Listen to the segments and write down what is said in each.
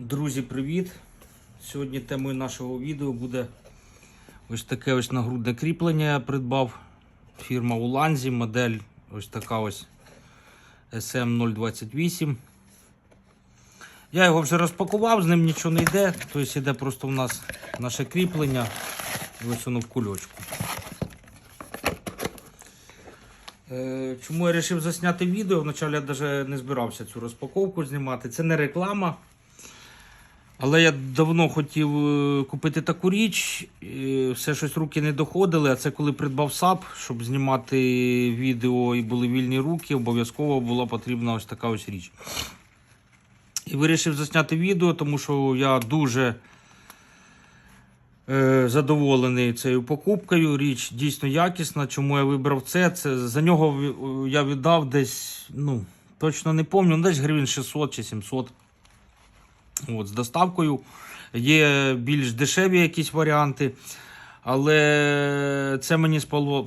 Друзі, привіт! Сьогодні темою нашого відео буде ось таке ось нагрудне кріплення. Я придбав фірма Уланзі, модель ось така ось SM028. Я його вже розпакував, з ним нічого не йде, тобто йде просто у нас наше кріплення. І ось воно в кульочку. Е, Чому я вирішив засняти відео? Вначалі я навіть не збирався цю розпаковку знімати. Це не реклама. Але я давно хотів е, купити таку річ, все щось руки не доходили. А це коли придбав САП, щоб знімати відео і були вільні руки, обов'язково була потрібна ось така ось річ. І вирішив засняти відео, тому що я дуже е, задоволений цією покупкою. Річ дійсно якісна. Чому я вибрав це? Це за нього я віддав десь, ну, точно не пам'ятаю, десь гривень 600 чи 700. От, з доставкою. Є більш дешеві якісь варіанти. Але це мені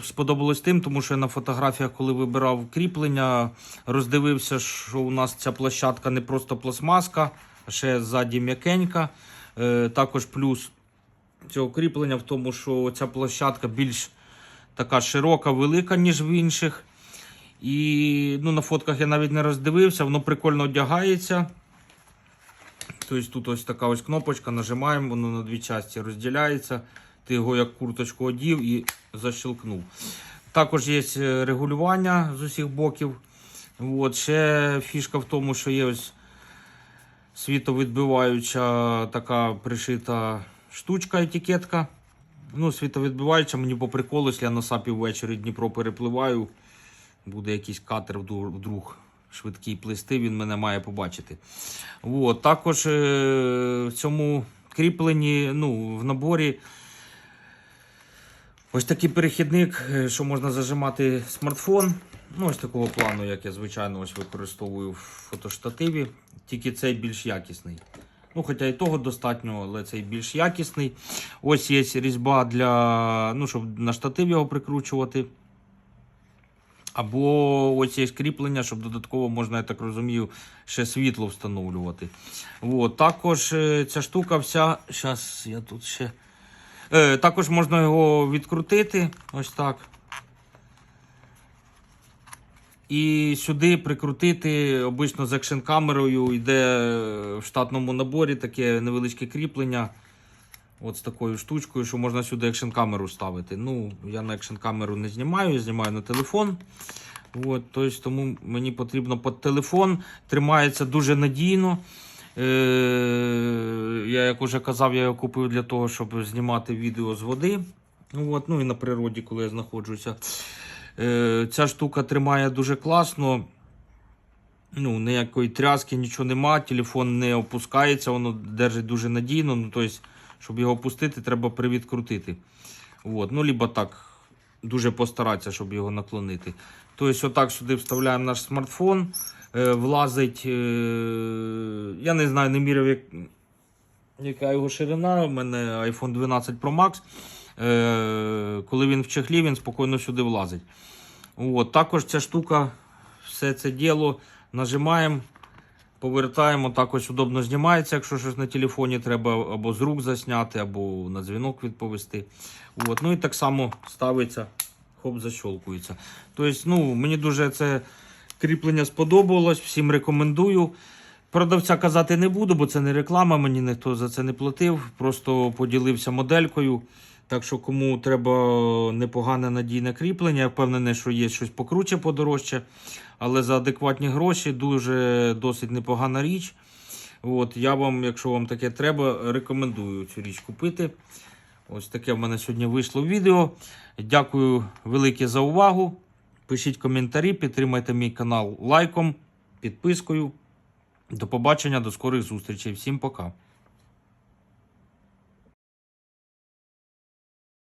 сподобалось тим, тому що я на фотографіях, коли вибирав кріплення, роздивився, що у нас ця площадка не просто пластмаска, а ще ззаді м'якенька. Е, також плюс цього кріплення в тому, що ця площадка більш така широка, велика, ніж в інших. І ну, на фотках я навіть не роздивився, воно прикольно одягається. Тобто тут ось така ось кнопочка, нажимаємо, воно на дві частини розділяється. Ти його як курточку одів і защелкнув. Також є е, регулювання з усіх боків. От, ще фішка в тому, що є ось світовідбиваюча така пришита штучка, етикетка. Ну, світовідбиваюча, мені по приколу, якщо я на сапі ввечері Дніпро перепливаю, буде якийсь катер вдруг швидкий плисти, він мене має побачити. От, також е, в цьому кріпленні, ну, в наборі ось такий перехідник, е, що можна зажимати смартфон. Ну, ось такого плану, як я звичайно ось використовую в фотоштативі. Тільки цей більш якісний. Ну, хоча і того достатньо, але цей більш якісний. Ось є різьба для, ну, щоб на штатив його прикручувати. Або є кріплення, щоб додатково можна, я так розумію, ще світло встановлювати. От, також е, ця штука вся. Зараз я тут ще. Е, також можна його відкрутити. Ось так. І сюди прикрутити обично з екшн камерою йде в штатному наборі таке невеличке кріплення. От з такою штучкою, що можна сюди екшн камеру ставити. Ну, я на екшн камеру не знімаю, я знімаю на телефон. От, тобто, тому мені потрібно під телефон. Тримається дуже надійно. Е, я, як уже казав, я його купив для того, щоб знімати відео з води. От, ну і на природі, коли я знаходжуся. Е, ця штука тримає дуже класно. Ну, ніякої тряски, нічого нема, телефон не опускається, воно держить дуже надійно. Ну, тобто, щоб його опустити, треба привідкрутити. От. Ну, либо так, дуже постаратися, щоб його наклонити. Тобто, отак сюди вставляємо наш смартфон. Е, влазить, е, я не знаю, не міряв, як, яка його ширина. У мене iPhone 12 Pro Max. Е, коли він в чехлі, він спокійно сюди влазить. От, також ця штука, все це діло нажимаємо, повертаємо, так ось удобно знімається, якщо щось на телефоні треба або з рук засняти, або на дзвінок відповісти. От, ну і так само ставиться, хоп, защолкується. Тобто, ну, мені дуже це кріплення сподобалось, всім рекомендую. Продавця казати не буду, бо це не реклама, мені ніхто за це не платив. Просто поділився моделькою. Так що, кому треба непогане надійне кріплення, я впевнений, що є щось покруче подорожче, але за адекватні гроші дуже досить непогана річ. От, я вам, якщо вам таке треба, рекомендую цю річ купити. Ось таке в мене сьогодні вийшло відео. Дякую велике за увагу. Пишіть коментарі, підтримайте мій канал лайком, підпискою. До побачення, до скорих зустрічей. Всім пока.